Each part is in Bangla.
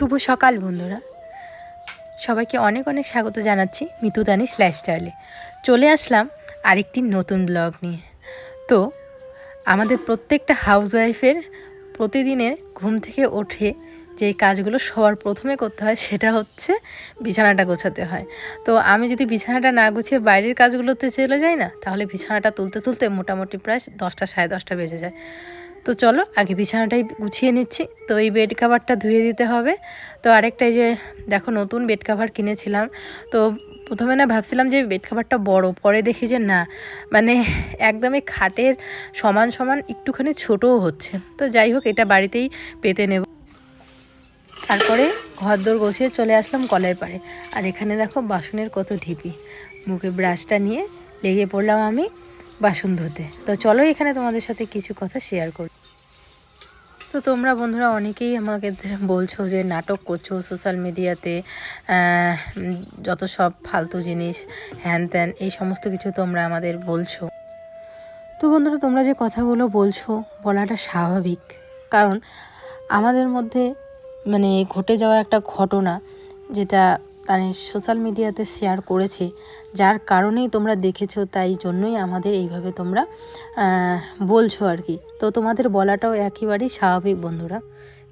শুভ সকাল, বন্ধুরা। সবাইকে অনেক অনেক স্বাগত জানাচ্ছি মিতু দানিস লাইফস্টাইলে চলে আসলাম আরেকটি নতুন ব্লগ নিয়ে। তো, আমাদের প্রত্যেকটা হাউসওয়াইফের প্রতিদিনের ঘুম থেকে ওঠে যে কাজগুলো সবার প্রথমে করতে হয়, সেটা হচ্ছে বিছানাটা গোছাতে হয়। তো, আমি যদি বিছানাটা না গুছিয়ে বাইরের কাজগুলোতে চলে যাই না, তাহলে বিছানাটা তুলতে তুলতে মোটামুটি প্রায় দশটা, সাড়ে দশটা বেজে যায়। তো চলো, আগে বিছানাটাই গুছিয়ে নিচ্ছি। তো এই বেড কাভারটা ধুয়ে দিতে হবে। তো আরেকটাই যে, দেখো নতুন বেড কাভার কিনেছিলাম। তো প্রথমে না ভাবছিলাম যে বেড কাভারটা বড়, পরে দেখি যে না। মানে একদমই খাটের সমান সমান একটুখানি ছোটও হচ্ছে। তো যাই হোক, এটা বাড়িতেই পেতে নেব। তারপরে ঘরদোর গোছিয়ে চলে আসলাম কলের পাড়ে। আর এখানে দেখো বাসনের কত ঢিপি। মুখে ব্রাশটা নিয়ে লেগে পড়লাম আমি। বাসন ধুতে। তো চলো এখানে তোমাদের সাথে কিছু কথা শেয়ার করি। তো তোমরা বন্ধুরা অনেকেই আমাকে বলছো যে নাটক করছ সোশ্যাল মিডিয়াতে যত সব ফালতু জিনিস, হ্যান ত্যান, এই সমস্ত কিছু তোমরা আমাদের বলছো। তো বন্ধুরা তোমরা যে কথাগুলো বলছো, বলাটা স্বাভাবিক। কারণ আমাদের মধ্যে মানে ঘটে যাওয়া একটা ঘটনা, যেটা মানে সোশ্যাল মিডিয়াতে শেয়ার করেছে। যার কারণেই তোমরা দেখেছ, তাই জন্যই আমাদের এইভাবে তোমরা বলছো আর কি। তো তোমাদের বলাটাও একেবারেই স্বাভাবিক বন্ধুরা।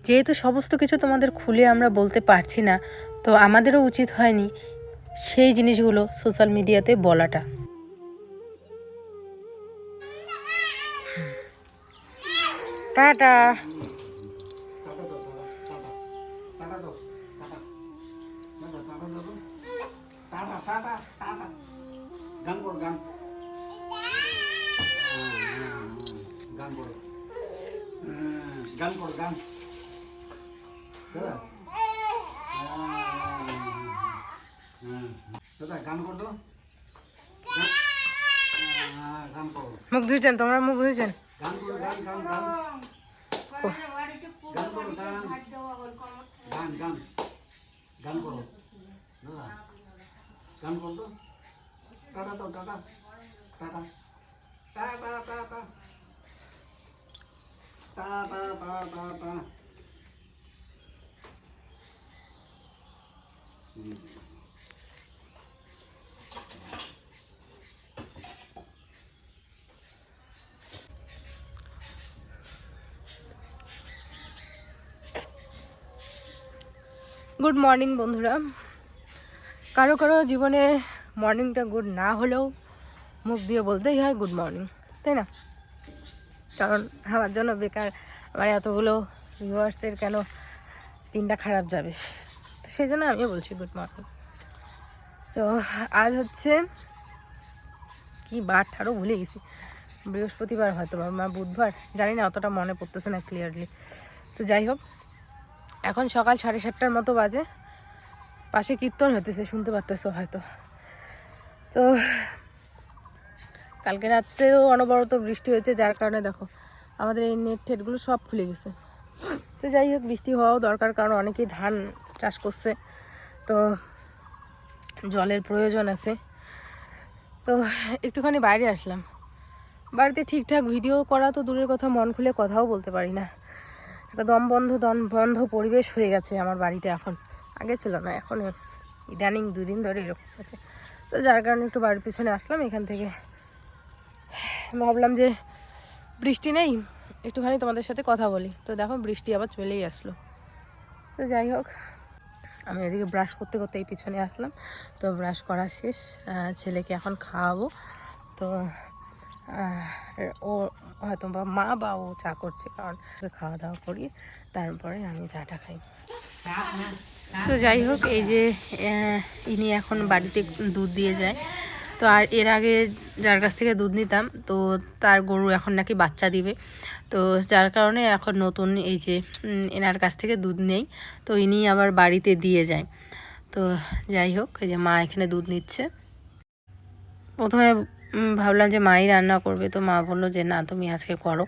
যেহেতু সমস্ত কিছু তোমাদের খুলে আমরা বলতে পারছি না, তো আমাদেরও উচিত হয়নি সেই জিনিসগুলো সোশ্যাল মিডিয়াতে বলাটা। টাটা। টাটা টাটা গান করো গান গান করো গান করো গান দাদা দাদা গান করো তো মুখ ধুয়েছেন তোমরা মুখ ধুয়েছেন গান করো গান গান গান গান করো গান গান গান গান করো দাদা গান করো তো টাটা দাও, tata tata tata tata tata tata tata. Good morning বন্ধুরা। কারও কারও জীবনে মর্নিংটা গুড না হলেও মুখ দিয়ে বলতেই হয় গুড মর্নিং তাই না? কারণ আমার জন্য বেকার, আমার এতগুলো ভিউয়ার্সের কেন দিনটা খারাপ যাবে? তো সেই জন্য আমিও বলছি গুড মর্নিং তো আজ হচ্ছে কি বার ঠারও ভুলে গেছি। বৃহস্পতিবার হয়তো বা মা বুধবার, জানি না অতটা মনে পড়তেছে না ক্লিয়ারলি তো যাই হোক, এখন সকাল সাড়ে সাতটার মতো বাজে। পাশে কীর্তন হতেছে শুনতে পারতেছো হয়তো। তো কালকে রাত্রেও অনবরত বৃষ্টি হয়েছে, যার কারণে দেখো আমাদের এই নেট ঠেটগুলো সব খুলে গেছে। তো যাই হোক, বৃষ্টি হওয়াও দরকার, কারণ অনেকেই ধান চাষ করছে। তো জলের প্রয়োজন আছে। তো একটুখানি বাইরে আসলাম। বাড়িতে ঠিকঠাক ভিডিও করা তো দূরের কথা, মন খুলে কথাও বলতে পারি না। একটা দম বন্ধ দম বন্ধ পরিবেশ হয়ে গেছে আমার বাড়িতে এখন। আগে ছিল না, এখন ইদানিং দুদিন ধরে এরকম আছে তো যার কারণে একটু বাড়ির পিছনে আসলাম, এখান থেকে ভাবলাম যে বৃষ্টি নেই, একটুখানি তোমাদের সাথে কথা বলি। তো দেখো, বৃষ্টি আবার চলেই আসলো। তো যাই হোক, আমি এদিকে ব্রাশ করতে করতে এই পিছনে আসলাম। তো ব্রাশ করা শেষ ছেলেকে এখন খাওয়াবো। তো ও হয়তো বা মা বা ও চা করছে, কারণ খাওয়া দাওয়া করি, তারপরে আমি চাটা খাই। তো যাই হোক, এই যে ইনি এখন বাড়িতে দুধ দিয়ে যায়। তো আর এর আগে যার কাছ থেকে দুধ নিতাম, তো তার গরু এখন নাকি বাচ্চা দিবে। তো যার কারণে এখন নতুন এই যে এনার কাছ থেকে দুধ নেই, তো ইনি আবার বাড়িতে দিয়ে যায়। তো যাই হোক, এই যে মা এখানে দুধ নিচ্ছে। প্রথমে ভাবলাম যে মাই রান্না করবে, তো মা বলল যে না, তুমি আজকে করো।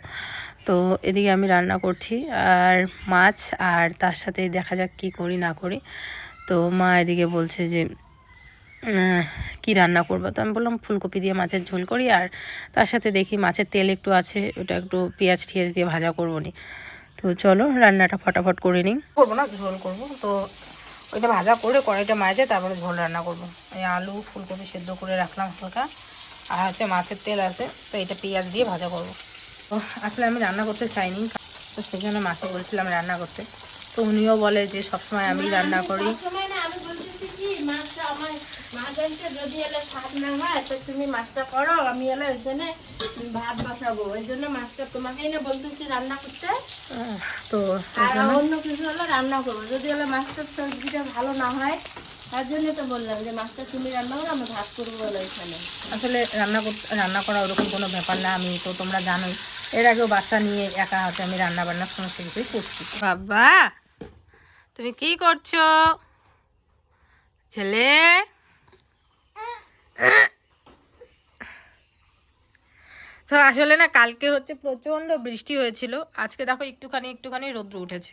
তো এদিকে আমি রান্না করছি, আর মাছ আর তার সাথে দেখা যাক কি করি, না করি। তো মা এদিকে বলছে যে কি রান্না করব? তো আমি বললাম, ফুলকপি দিয়ে মাছের ঝোল করি, আর তার সাথে দেখি মাছের তেল একটু আছে, ওটা একটু পেঁয়াজ টিয়াজ দিয়ে ভাজা করব নি। তো চলো, রান্নাটা ফটাফট করে নিই। করব না, ঝোল করব। তো ওইটা ভাজা করে কড়াইটা মাজে তারপরে ঝোল রান্না করব। এই আলু, ফুলকপি সেদ্ধ করে রাখলাম হালকা। আর হচ্ছে মাছের তেল আছে তো এটা পেঁয়াজ দিয়ে ভাজা করব। তো আসলে আমি রান্না করতে চাইনি তো সেই জন্য মাকে বলছিলাম রান্না করতে। তো উনিও বলে যে সবসময় আমি রান্না করি। না মাছটা যদি এলে স্বাদ না হয় তো তুমি মাছটা করো আমি এলে ওই জন্য ভাত বসাবো। ওই জন্য মাছটা তোমাকে এনে বলতেছি রান্না করতে। তো আর অন্য কিছু হলে রান্না করব। যদি হলে মাছটার সবজিটা ভালো না হয় তার জন্য তো বললাম যে মাছটা তুমি রান্না করো আমি ভাত করব ওইখানে আসলে রান্না করতে, রান্না করা ওরকম কোনো ব্যাপার না, আমি তো তোমরা জানোই। এর আগেও বাচ্চা নিয়ে একা হাতে আমি রান্না বান্না সমস্ত কিছুই করছি। বাবা, তুমি কি করছ? ছেলে? তো আসলে না, কালকে হচ্ছে প্রচণ্ড বৃষ্টি হয়েছিল। আজকে দেখো একটুখানি একটুখানি রৌদ্র উঠেছে।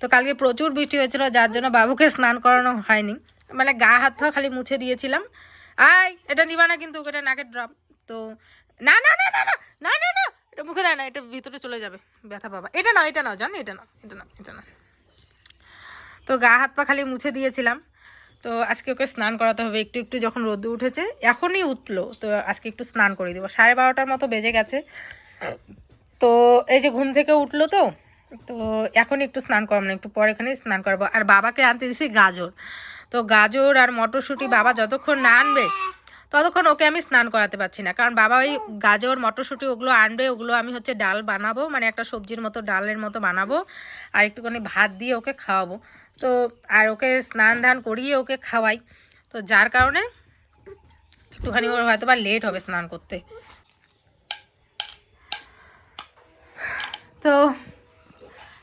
তো কালকে প্রচুর বৃষ্টি হয়েছিল, যার জন্য বাবুকে স্নান করানো হয়নি। মানে গা হাত পা খালি মুছে দিয়েছিলাম। আয়, এটা নিবা না কিন্তু এটা নাকের ড্রপ তো, না না না না না না না এটা মুখে দেয় না, এটা ভিতরে চলে যাবে। ব্যথা বাবা এটা না এটা না জানো, এটা না এটা না এটা না তো গা হাত পা খালি মুছে দিয়েছিলাম। তো আজকে ওকে স্নান করাতে হবে, একটু একটু যখন রোদ উঠেছে, এখনই উঠল। তো আজকে একটু স্নান করে দেবো। সাড়ে বারোটার মতো বেজে গেছে। তো এই যে ঘুম থেকে উঠল তো তো এখন একটু স্নান করাবো না, একটু পরে এখানে স্নান করাবো। আর বাবাকে আনতে দিছি গাজর। তো গাজর আর মটরশুঁটি বাবা যতক্ষণ না আনবে, ততক্ষণ ওকে আমি স্নান করাতে পারছি না। কারণ বাবা ওই গাজর, মটরশুঁটি ওগুলো আনবে, ওগুলো আমি হচ্ছে ডাল বানাবো মানে একটা সবজির মতো, ডালের মতো বানাবো, আর একটুখানি ভাত দিয়ে ওকে খাওয়াবো। তো, আর ওকে স্নান ধান করিয়ে ওকে খাওয়াই। তো যার কারণে একটুখানি ওর হয়তো বা লেট হবে স্নান করতে। তো,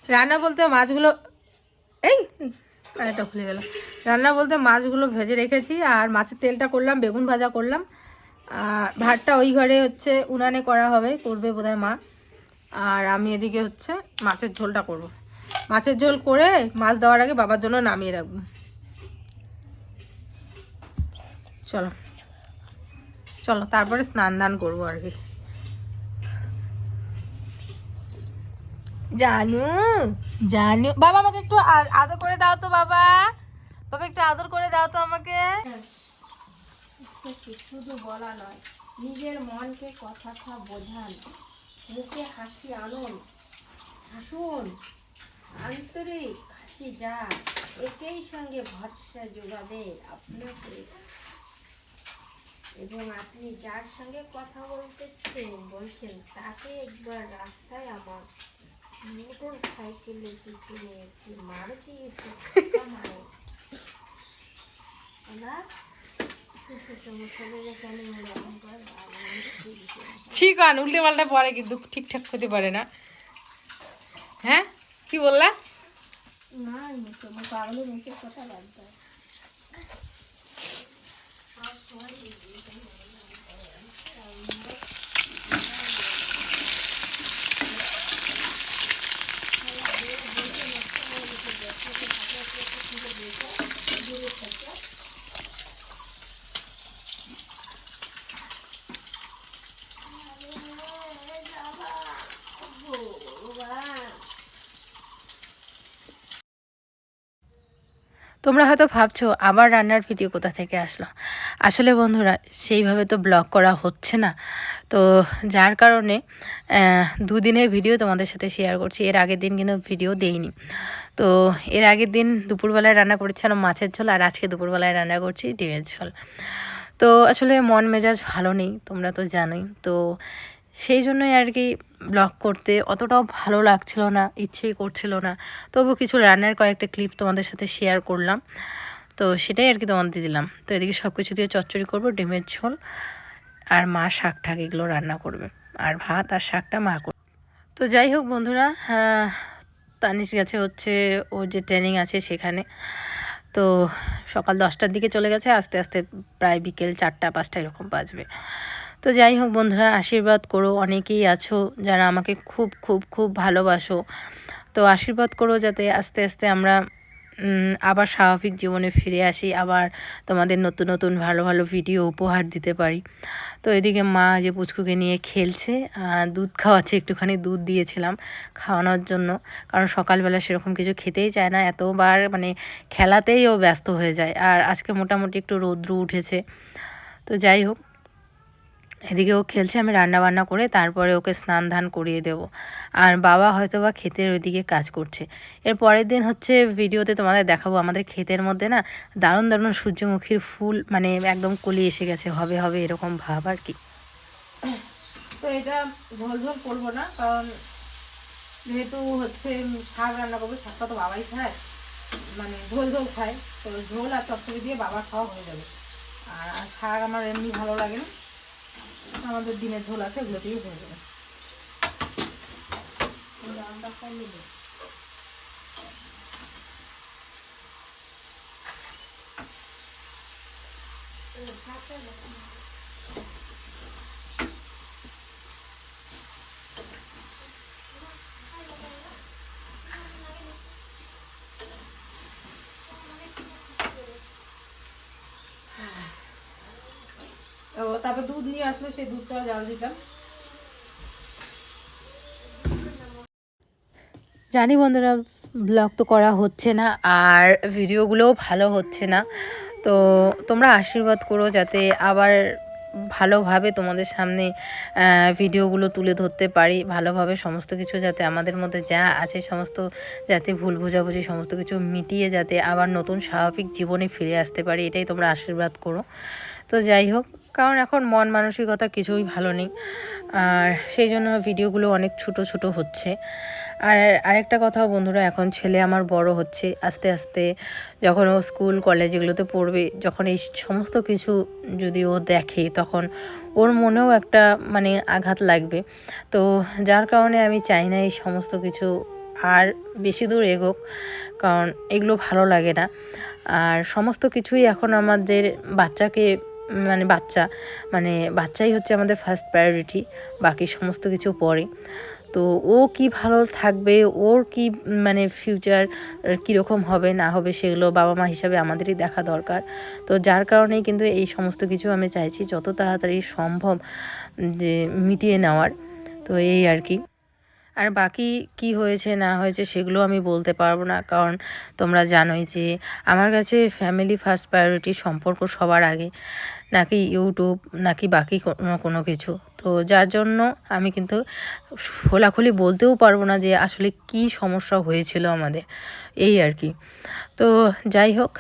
রান্না বলতে মাছগুলো, এই এই, আরেকটা খুলে গেল। রান্না বলতে মাছগুলো ভেজে রেখেছি আর মাছের তেলটা করলাম বেগুন ভাজা করলাম। আর ভাতটা ওই ঘরে হচ্ছে উনানে করা হবে করবে বোধহয় মা। আর আমি এদিকে হচ্ছে মাছের ঝোলটা করব। মাছের ঝোল করে মাছ দেওয়ার আগে বাবার জন্য নামিয়ে রাখব। চলো। চলো তারপরে স্নান দান করব আর কি। জানু জানু। বাবা, আমাকে একটু আদর করে দাও তো, বাবা। বাবা, একটু আদর করে দাও তো আমাকে। শুধু বলা নয়, নিজের মনকে কথা কথাটা বোঝান, মুখে হাসি আনুন। হাসুন, আন্তরিক হাসি যা একই সঙ্গে ভরসা যোগাবে আপনাকে। এবং আপনি যার সঙ্গে কথা বলতেছেন বলছেন, তাকে একবার রাস্তায় আমার মোটর সাইকেলে কিছু নিয়েছি মারুতি? ঠিক আন উল্টে পাল্টা পরে কিন্তু ঠিকঠাক হতে পারে না। হ্যাঁ? কি বললা? না তোমার হয়তো ভাবছ আবার রান্নার ভিডিও কোথা থেকে আসলো? আসলে বন্ধুরা, সেইভাবে তো ব্লগ করা হচ্ছে না। তো যার কারণে দুদিনের ভিডিও তোমাদের সাথে শেয়ার করছি। এর আগের দিন কিন্তু ভিডিও দেইনি। তো এর আগের দিন দুপুরবেলায় রান্না করেছিলাম মাছের ঝোল, আর আজকে দুপুরবেলায় রান্না করছি ডিমের ঝোল। তো আসলে মন মেজাজ ভালো নেই, তোমরা তো জানোই। তো সেই জন্যই আর কি ব্লগ করতে অতটাও ভালো লাগছিল না, ইচ্ছেই করছিল না। তবু কিছু রান্নার কয়েকটা ক্লিপ তোমাদের সাথে শেয়ার করলাম। তো সেটাই আর কি তোমাদের দিলাম। তো এদিকে সব কিছু দিয়ে চচ্চড়ি করব, ডিমের ঝোল আর মা শাক ঠাক এগুলো রান্না করবে। আর ভাত আর শাকটা মা করবে। তো যাই হোক বন্ধুরা তানিশ গেছে হচ্ছে, ওর যে ট্রেনিং আছে সেখানে। তো সকাল দশটার দিকে চলে গেছে, আস্তে আস্তে প্রায় বিকেল চারটা, পাঁচটা এরকম বাজবে। তো যাই হোক বন্ধুরা, আশীর্বাদ করো, অনেকেই আছো যারা আমাকে খুব খুব খুব ভালোবাসো। তো আশীর্বাদ করো যাতে আস্তে আস্তে আমরা আবার স্বাভাবিক জীবনে ফিরে আসি, আবার তোমাদের নতুন নতুন, ভালো ভালো ভিডিও উপহার দিতে পারি। তো এদিকে মা যে পুচকুকে নিয়ে খেলছে দুধ খাওয়াচ্ছে, একটুখানি দুধ দিয়েছিলাম খাওয়ানোর জন্য। কারণ সকালবেলা সেরকম কিছু খেতেই চায় না, এতবার মানে খেলাতেই ও ব্যস্ত হয়ে যায়। আর আজকে মোটামুটি একটু রৌদ্র উঠেছে। তো যাই হোক এদিকে ও খেলছে, আমি রান্না বান্না করে তারপরে ওকে স্নান ধান করিয়ে দেব। আর বাবা হয়তো বা ক্ষেতের ওইদিকে কাজ করছে। এর পরের দিন হচ্ছে ভিডিওতে তোমাদের দেখাবো, আমাদের ক্ষেতের মধ্যে না দারুণ দারুণ সূর্যমুখীর ফুল মানে একদম কলি এসে গেছে, হবে হবে এরকম ভাব আর কি। তো এটা ঝোল ঝোল করব না, কারণ যেহেতু হচ্ছে শাক রান্না করব, শাকটা তো বাবাই খায় মানে ঝোল ঝোল খায়, তো ঝোল আর তরকারি দিয়ে বাবা খাওয়া হয়ে যাবে। আর শাক আমার এমনি ভালো লাগে না। আমাদের দিনের ঝোল আছে এগুলো দিয়ে হয়ে যাবে। Thank করলে তারপর দুধ নিয়ে আসলো, সেই দুধটা জাল দিতাম জানি বন্ধুরা ব্লগ তো করা হচ্ছে না, আর ভিডিওগুলোও ভালো হচ্ছে না। তো তোমরা আশীর্বাদ করো যাতে আবার ভালোভাবে তোমাদের সামনে ভিডিওগুলো তুলে ধরতে পারি। ভালোভাবে সমস্ত কিছু যাতে আমাদের মধ্যে যা আছে, সমস্ত যাতে ভুল বোঝাবুঝি, সমস্ত কিছু মিটিয়ে যাতে আবার নতুন স্বাভাবিক জীবনে ফিরে আসতে পারি, এটাই তোমরা আশীর্বাদ করো। তো যাই হোক কারণ এখন মন মানসিকতা কিছুই ভালো নেই। আর সেই জন্য ভিডিওগুলো অনেক ছোট ছোট হচ্ছে। আর আরেকটা কথাও বন্ধুরা, এখন ছেলে আমার বড় হচ্ছে, আস্তে আস্তে যখন ও স্কুল, কলেজ এগুলোতে পড়বে, যখন এই সমস্ত কিছু যদি ও দেখে, তখন ওর মনেও একটা মানে আঘাত লাগবে। তো যার কারণে আমি চাই না এই সমস্ত কিছু আর বেশি দূর এগোক, কারণ এগুলো ভালো লাগে না। আর সমস্ত কিছুই এখন আমাদের বাচ্চাকে মানে বাচ্চা মানে বাচ্চাই হচ্ছে আমাদের ফার্স্ট প্রায়োরিটি বাকি সমস্ত কিছু পরে। তো ও কি ভালো থাকবে, ওর কি মানে ফিউচার কীরকম হবে, না হবে সেগুলো বাবা মা হিসাবে আমাদেরই দেখা দরকার। তো যার কারণেই কিন্তু এই সমস্ত কিছু আমি চাইছি, যত তাড়াতাড়ি সম্ভব যে মিটিয়ে নেওয়ার। তো এই আর কি। আর বাকি কি হয়েছে, না হয়েছে সেগুলো আমি বলতে পারব না। কারণ তোমরা জানোই যে আমার কাছে ফ্যামিলি ফার্স্ট প্রায়োরিটি সম্পর্ক সবার আগে নাকি ইউটিউব নাকি বাকি কোনো কোনো কিছু। তো যার জন্য আমি কিন্তু খোলাখুলি বলতেও পারব না যে আসলে কি সমস্যা হয়েছিল আমাদের। এই আর কি। তো যাই হোক,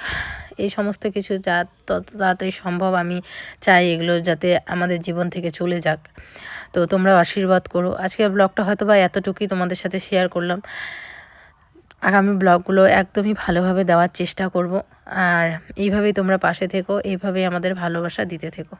এই সমস্ত কিছু যা, তত তাড়াতাড়ি সম্ভব আমি চাই এগুলো যাতে আমাদের জীবন থেকে চলে যাক। তো তোমরা আশীর্বাদ করো। আজকের ব্লগটা হয়তো বা এতটুকুই তোমাদের সাথে শেয়ার করলাম। আগামী ব্লগগুলো একদমই ভালোভাবে দেওয়ার চেষ্টা করব। আর এইভাবেই তোমরা পাশে থেকো, এইভাবেই আমাদের ভালোবাসা দিতে থেকো।